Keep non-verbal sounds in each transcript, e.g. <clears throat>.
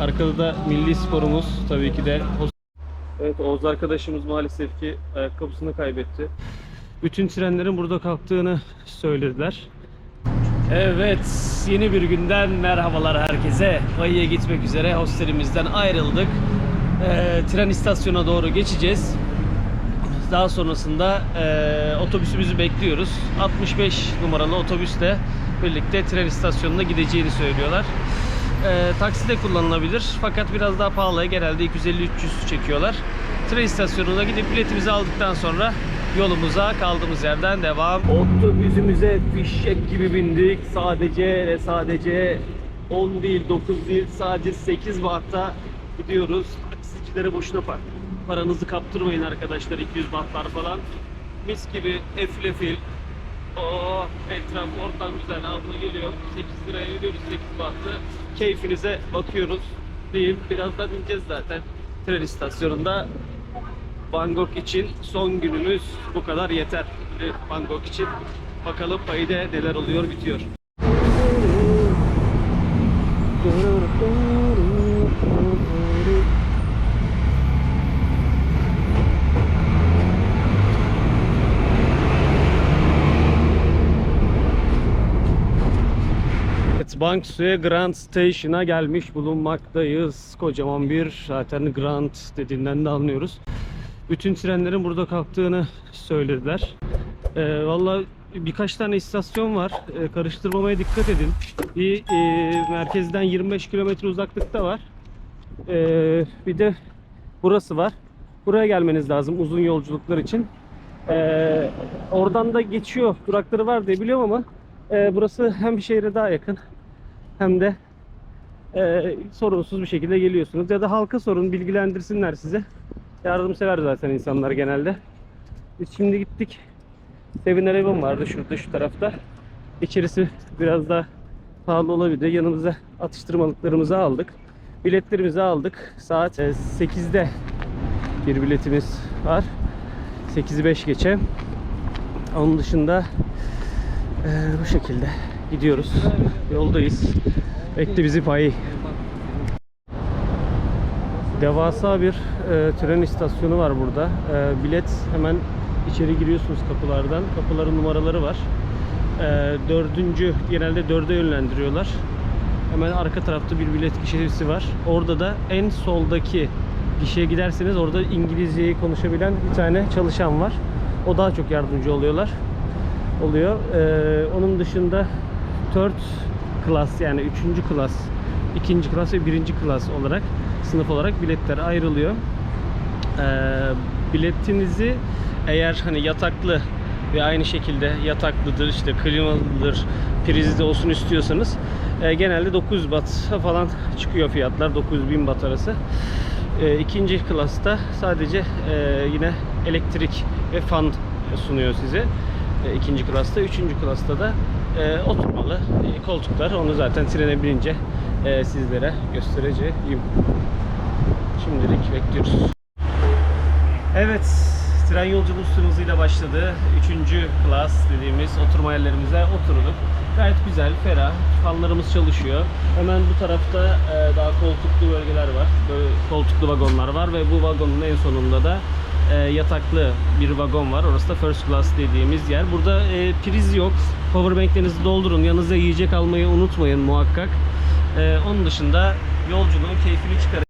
Arkada da milli sporumuz tabii ki de. Evet Oğuz arkadaşımız maalesef ki ayakkabısını kaybetti. Bütün trenlerin burada kalktığını söylediler. Evet, yeni bir günden merhabalar herkese. Bayı'ya gitmek üzere hostelimizden ayrıldık. Ee, tren istasyonuna doğru geçeceğiz. Daha sonrasında e, otobüsümüzü bekliyoruz. 65 numaralı otobüsle birlikte tren istasyonuna gideceğini söylüyorlar. E, taksi de kullanılabilir fakat biraz daha pahalı. Genelde 250-300 çekiyorlar. Tren istasyonuna gidip biletimizi aldıktan sonra yolumuza kaldığımız yerden devam. Otobüsümüze fişek gibi bindik. Sadece ve sadece 10 değil 9 değil sadece 8 bahta gidiyoruz. Taksicilere boşuna park. Paranızı kaptırmayın arkadaşlar 200 bahtlar falan. Mis gibi eflefil. Oo, etraf ortam güzel. Abla geliyor. 8 liraya veriyoruz 8 bahtı. Keyfinize bakıyoruz. Değil. Birazdan ineceğiz zaten. Tren istasyonunda Bangkok için son günümüz bu kadar yeter. Bangkok için. Bakalım payda neler oluyor bitiyor. Banksu'ya Grand Station'a gelmiş bulunmaktayız. Kocaman bir zaten Grand dediğinden de anlıyoruz. Bütün trenlerin burada kalktığını söylediler. Ee, Valla birkaç tane istasyon var. Ee, karıştırmamaya dikkat edin. Bir e, merkezden 25 kilometre uzaklıkta var. Ee, bir de burası var. Buraya gelmeniz lazım uzun yolculuklar için. Ee, oradan da geçiyor. Durakları var diye biliyorum ama e, burası hem şehre daha yakın hem de e, sorunsuz bir şekilde geliyorsunuz. Ya da halka sorun bilgilendirsinler size. Yardımsever zaten insanlar genelde. Biz şimdi gittik. Seven Eleven vardı şurada şu tarafta. İçerisi biraz daha pahalı olabilir. Yanımıza atıştırmalıklarımızı aldık. Biletlerimizi aldık. Saat e, 8'de bir biletimiz var. 8'i 5 geçe. Onun dışında e, bu şekilde gidiyoruz. Yoldayız. Bekle bizi payı. Devasa bir e, tren istasyonu var burada. E, bilet hemen içeri giriyorsunuz kapılardan. Kapıların numaraları var. E, dördüncü, genelde dörde yönlendiriyorlar. Hemen arka tarafta bir bilet gişesi var. Orada da en soldaki gişeye giderseniz orada İngilizceyi konuşabilen bir tane çalışan var. O daha çok yardımcı oluyorlar. Oluyor. E, onun dışında third class yani üçüncü klas, ikinci klas ve birinci klas olarak sınıf olarak biletler ayrılıyor. Ee, biletinizi eğer hani yataklı ve aynı şekilde yataklıdır, işte klimalıdır, prizli olsun istiyorsanız e, genelde 900 baht falan çıkıyor fiyatlar. 900 bin baht arası. E, ikinci klasta sadece e, yine elektrik ve fan sunuyor size. E, ikinci klasta. Üçüncü klasta da e, oturmalı e, koltuklar. Onu zaten trene binince e, sizlere göstereceğim. Şimdilik bekliyoruz. Evet, tren yolculuğu hızıyla başladı. Üçüncü klas dediğimiz oturma yerlerimize oturduk. Gayet güzel, ferah. Fanlarımız çalışıyor. Hemen bu tarafta e, daha koltuklu bölgeler var. Böyle koltuklu vagonlar var ve bu vagonun en sonunda da e, yataklı bir vagon var. Orası da first class dediğimiz yer. Burada e, priz yok. Powerbanklerinizi doldurun. Yanınıza yiyecek almayı unutmayın muhakkak. E, onun dışında yolculuğun keyfini çıkarın.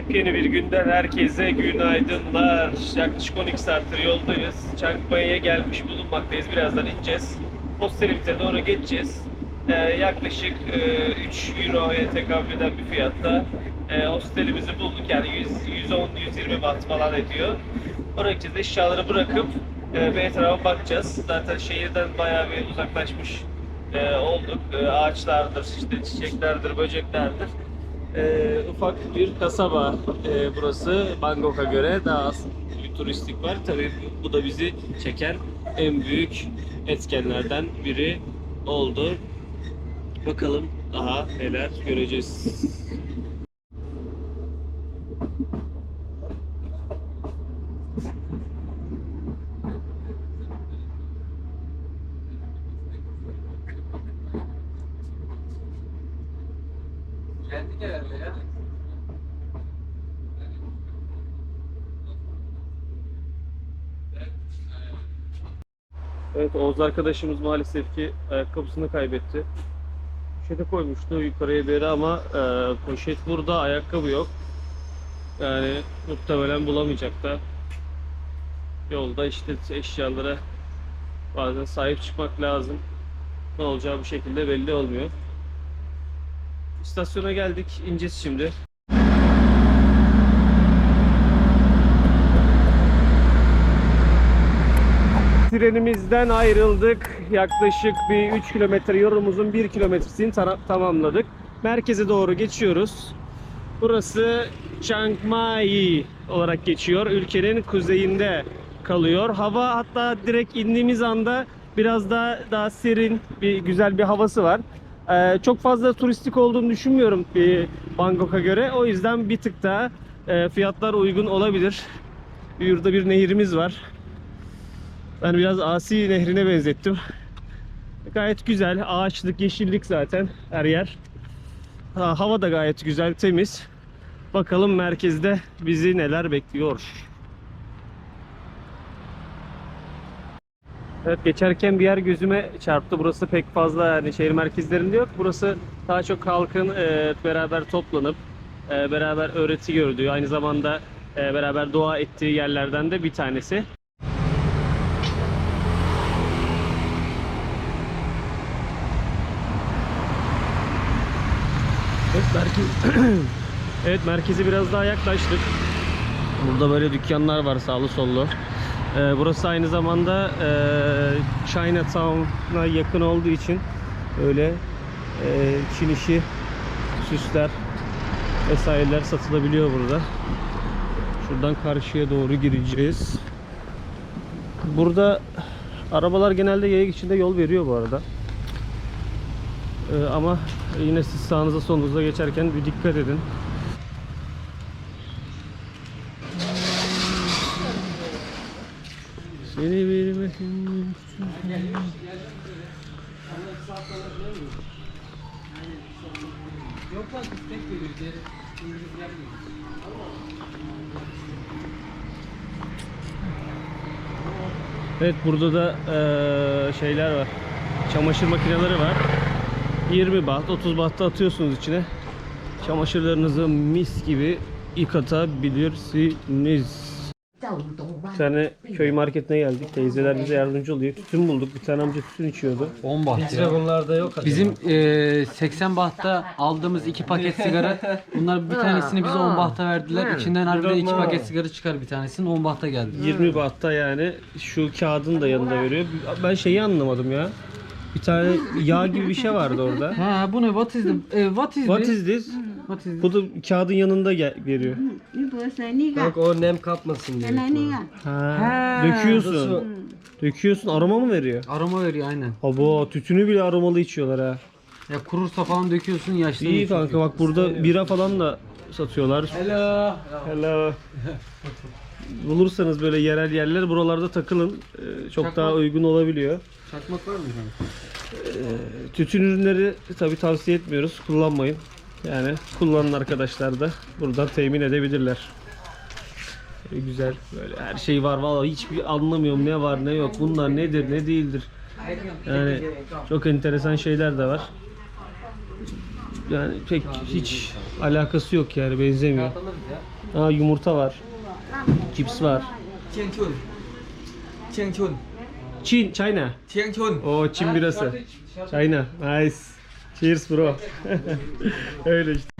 Yepyeni bir günden herkese günaydınlar. Yaklaşık 12 saattir yoldayız. Çankmaya'ya gelmiş bulunmaktayız. Birazdan ineceğiz. Hostelimize doğru geçeceğiz. Ee, yaklaşık e, 3 Euro'ya tekabül eden bir fiyatta e, hostelimizi bulduk. Yani 110-120 baht falan ediyor. Oraya gideceğiz. Eşyaları bırakıp e, bir etrafa bakacağız. Zaten şehirden bayağı bir uzaklaşmış e, olduk. E, ağaçlardır, işte çiçeklerdir, böceklerdir. E, ufak bir kasaba e, burası Bangkok'a göre daha az turistik var. Tabii bu da bizi çeken en büyük etkenlerden biri oldu. Bakalım daha neler göreceğiz. Geldik herhalde ya. Evet Oğuz arkadaşımız maalesef ki ayakkabısını kaybetti. Poşete koymuştu yukarıya bir ama e, poşet burada ayakkabı yok. Yani muhtemelen bulamayacak da. Yolda işte eşyalara bazen sahip çıkmak lazım. Ne olacağı bir şekilde belli olmuyor. İstasyona geldik. ineceğiz şimdi. Trenimizden ayrıldık. Yaklaşık bir 3 kilometre yolumuzun 1 kilometresini tamamladık. Merkeze doğru geçiyoruz. Burası Chiang Mai olarak geçiyor. Ülkenin kuzeyinde kalıyor. Hava hatta direkt indiğimiz anda biraz daha daha serin, bir güzel bir havası var. Ee, çok fazla turistik olduğunu düşünmüyorum bir Bangkok'a göre. O yüzden bir tık daha e, fiyatlar uygun olabilir. Yurda bir nehirimiz var. Ben biraz Asi nehrine benzettim. Gayet güzel. Ağaçlık, yeşillik zaten her yer. Ha, hava da gayet güzel, temiz. Bakalım merkezde bizi neler bekliyor. Evet geçerken bir yer gözüme çarptı. Burası pek fazla yani şehir merkezlerinde yok. Burası daha çok halkın e, beraber toplanıp e, beraber öğreti gördüğü, aynı zamanda e, beraber dua ettiği yerlerden de bir tanesi. Evet, merkez... <clears throat> evet merkeze biraz daha yaklaştık. Burada böyle dükkanlar var sağlı sollu. Ee, burası aynı zamanda e, Chinatown'a yakın olduğu için öyle e, Çin işi süsler vesaireler satılabiliyor burada. Şuradan karşıya doğru gireceğiz. Burada arabalar genelde yaya içinde yol veriyor bu arada. Ee, ama yine siz sağınıza solunuza geçerken bir dikkat edin. Seni bilmesin. Yok. Evet burada da eee, şeyler var. Çamaşır makineleri var. 20 baht, 30 bahtta atıyorsunuz içine. Çamaşırlarınızı mis gibi yıkatabilirsiniz. Bir tane köy marketine geldik. Teyzeler bize yardımcı oluyor. Tütün bulduk. Bir tane amca tütün içiyordu. 10 baht Bizde bunlarda yok acaba. Bizim e, 80 bahta aldığımız iki paket sigara bunlar bir tanesini bize 10 bahta verdiler. İçinden harbiden iki paket sigara çıkar bir tanesinin 10 bahta geldi. 20 bahta yani şu kağıdın da yanında veriyor. Ben şeyi anlamadım ya. Bir tane yağ gibi bir şey vardı orada. Ha bu ne? What is the, e, what is What this? is this? What is Bu da kağıdın yanında gel- ni. Bak o nem kapmasın diye. Ni. Ha, döküyorsun. Döküyorsun aroma mı veriyor? Aroma veriyor aynen. Abo tütünü bile aromalı içiyorlar ha. Ya kurursa falan döküyorsun yaşlanıyor. İyi kanka bak burada bira falan da satıyorlar. Hello. Hello. Bulursanız böyle yerel yerler buralarda takılın. Ee, Çok daha uygun olabiliyor. Çakmak var mı? efendim? Tütün ürünleri tabi tavsiye etmiyoruz. Kullanmayın. Yani kullanan arkadaşlar da buradan temin edebilirler. Ee, güzel böyle her şey var vallahi hiçbir anlamıyorum ne var ne yok bunlar nedir ne değildir. Yani çok enteresan şeyler de var. Yani pek hiç alakası yok yani benzemiyor. Aa yumurta var. Cips var. Chun Çin, China. Chiang Chun O Çin birası. China. Nice. Cheers bro. <laughs> Öyle işte.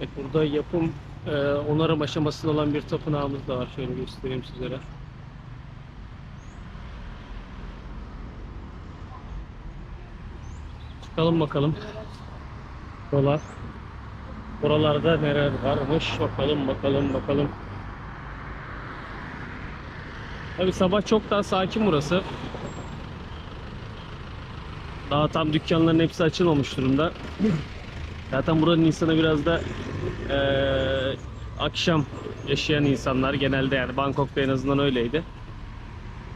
Evet, burada yapım e, onarım aşamasında olan bir tapınağımız da var. Şöyle göstereyim sizlere. Çıkalım bakalım. Yola. Buralarda neler varmış bakalım bakalım bakalım. Tabi sabah çok daha sakin burası. Daha tam dükkanların hepsi açılmamış durumda. Zaten buranın insanı biraz da eee, akşam yaşayan insanlar genelde yani Bangkok'ta en azından öyleydi.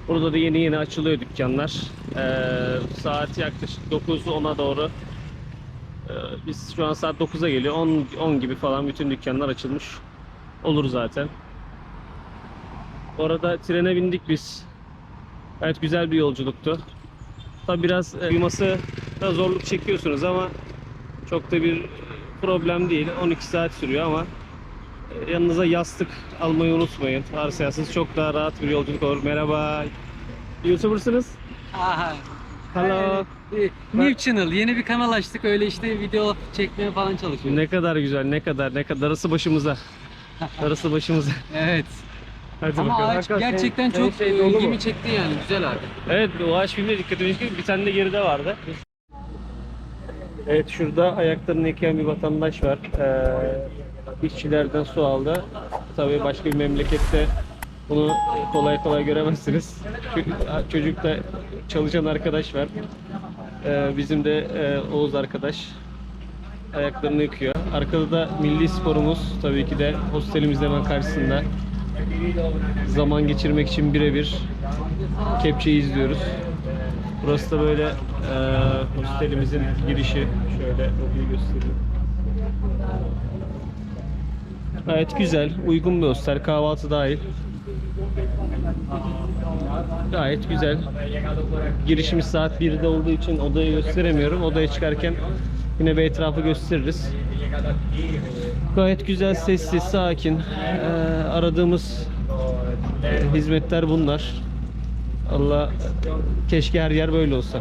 Burada da yeni yeni açılıyor dükkanlar. Eee, saat yaklaşık 9-10'a doğru. Eee, biz şu an saat 9'a geliyor. 10, 10 gibi falan bütün dükkanlar açılmış olur zaten. Orada trene bindik biz. Evet güzel bir yolculuktu. Tabi biraz e, uyuması da zorluk çekiyorsunuz ama çok da bir problem değil. 12 saat sürüyor ama e, yanınıza yastık almayı unutmayın. Varsayarsanız çok daha rahat bir yolculuk olur. Merhaba. YouTuber'sınız? Aha. Hello. New Channel. Yeni bir kanal açtık. Öyle işte video çekmeye falan çalışıyoruz. Ne kadar güzel, ne kadar, ne kadar. Darısı başımıza. <laughs> Darısı başımıza. Evet. Hadi Ama bakalım. ağaç gerçekten çok şey dolu mu? ilgimi çekti yani. Güzel abi. Evet o ağaç filmde dikkatimi çekti. Bir tane de geride vardı. Evet şurada ayaklarını yıkayan bir vatandaş var. Ee, işçilerden su aldı. Tabii başka bir memlekette bunu kolay kolay göremezsiniz. Çö- Çocuk da çalışan arkadaş var. Ee, bizim de e, Oğuz arkadaş ayaklarını yıkıyor. Arkada da milli sporumuz tabii ki de hostelimizin hemen karşısında. Zaman geçirmek için birebir kepçeyi izliyoruz. Burası da böyle e, hostelimizin girişi. Şöyle lobiyi göstereyim. Gayet güzel, uygun bir hostel, kahvaltı dahil. Gayet güzel. Girişimiz saat 1'de olduğu için odayı gösteremiyorum. Odaya çıkarken yine bir etrafı gösteririz. Gayet güzel, sessiz, sakin. Ee, aradığımız hizmetler bunlar. Allah keşke her yer böyle olsa.